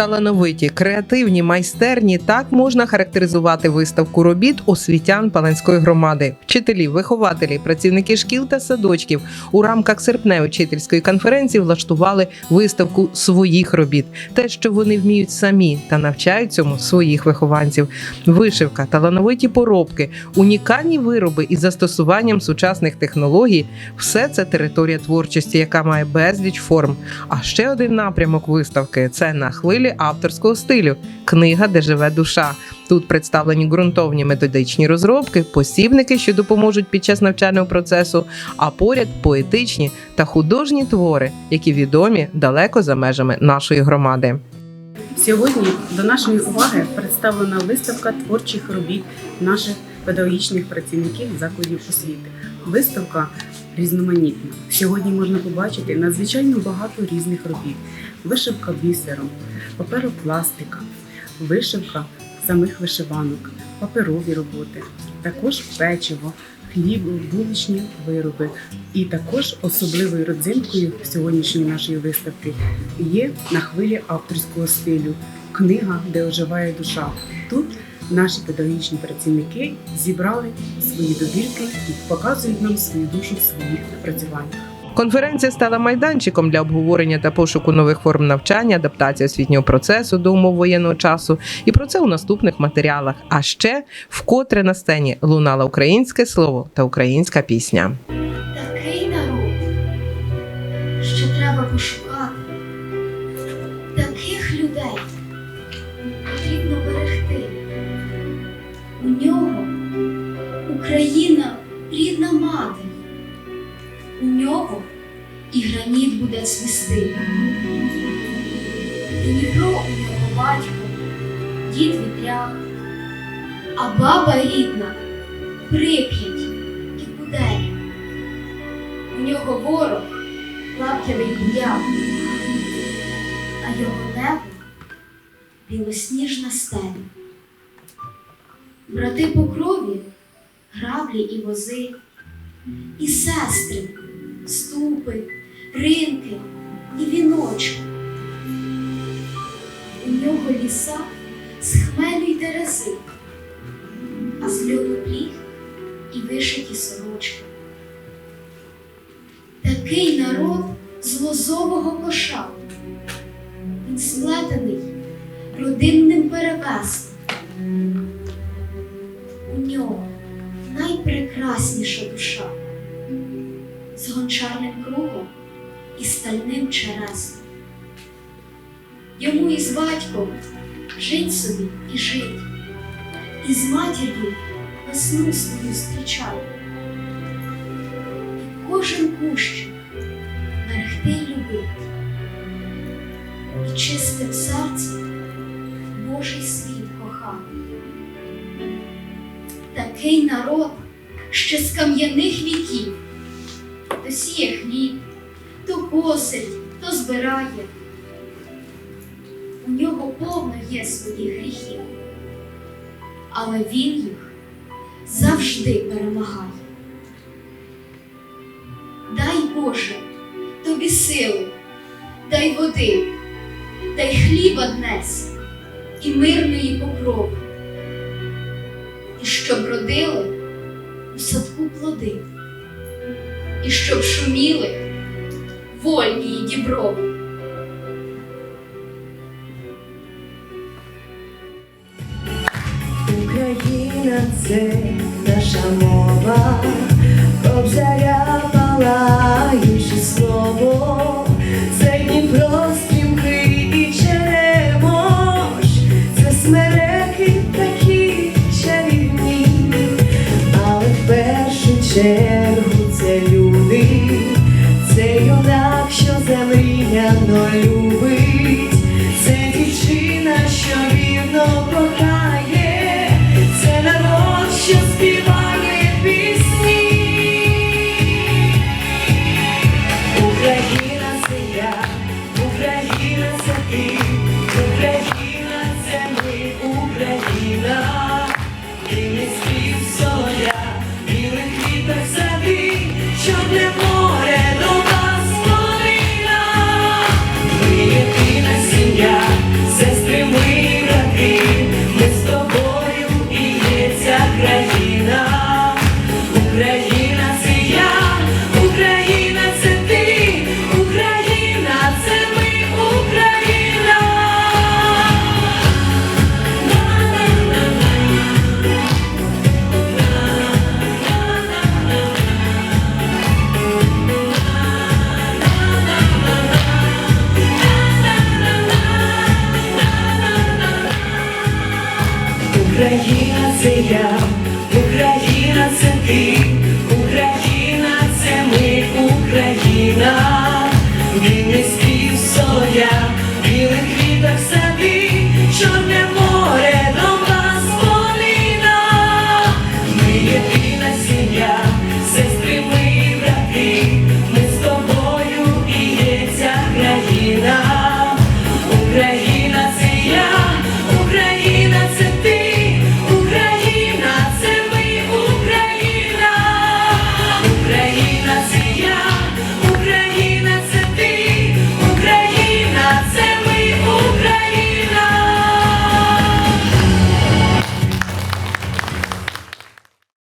Талановиті, креативні, майстерні так можна характеризувати виставку робіт освітян Паланської громади, вчителі, вихователі, працівники шкіл та садочків у рамках серпневої вчительської конференції влаштували виставку своїх робіт, те, що вони вміють самі та навчають цьому своїх вихованців. Вишивка, талановиті поробки, унікальні вироби із застосуванням сучасних технологій все це територія творчості, яка має безліч форм. А ще один напрямок виставки це на хвилі авторського стилю книга, де живе душа. Тут представлені ґрунтовні методичні розробки, посібники, що допоможуть під час навчального процесу, а поряд поетичні та художні твори, які відомі далеко за межами нашої громади. Сьогодні до нашої уваги представлена виставка творчих робіт наших педагогічних працівників закладів освіти. Виставка різноманітна. Сьогодні можна побачити надзвичайно багато різних робіт: вишивка бісером, паперопластика, вишивка самих вишиванок, паперові роботи, також печиво, хліб, вуличні вироби. І також особливою родзинкою сьогоднішньої нашої виставки є на хвилі авторського стилю книга, де оживає душа. Тут наші педагогічні працівники зібрали свої добірки і показують нам свою душу в своїх напрацюваннях. Конференція стала майданчиком для обговорення та пошуку нових форм навчання, адаптації освітнього процесу до умов воєнного часу. І про це у наступних матеріалах. А ще вкотре на сцені лунала українське слово та українська пісня. такий народ, що треба пошукати. Таких людей потрібно берегти. У нього Україна буде. Дніпро у нього батько, дід вітряк, а баба рідна прип'ять і кудель. У нього ворог лаптявий куяв, а його небо білосніжна стеля. Брати по крові, граблі і вози, і сестри, ступи, ринки і віночки. У нього ліса з хмелю й терези, а з льоду пліг і вишиті сорочки. Такий народ з лозового коша. Він сплетений родинним перевесом. Стальним чересом. Йому із батьком жить собі і жить, і з матір'ю весну свою зустрічає кожен кущик берегти й любити, і чистим серцем Божий світ кохати. Такий народ, що з кам'яних віків то сіє хліб, то косить, то збирає. У нього повно є своїх гріхів, але він їх завжди перемагає. Дай Боже тобі сили, дай води, дай хліба днес і мирної покрови, і щоб родили у садку плоди, і щоб шуміли вольні й діброви. Україна це наша мова, кобзаря палаючи слово, це Дніпро стрімкий і черемош, це смереки такі чарівні, але в першу чергу це люди, замріяно любить, це дівчина, що вірно кохає, це народ, що співає Україна це я, Україна це ти.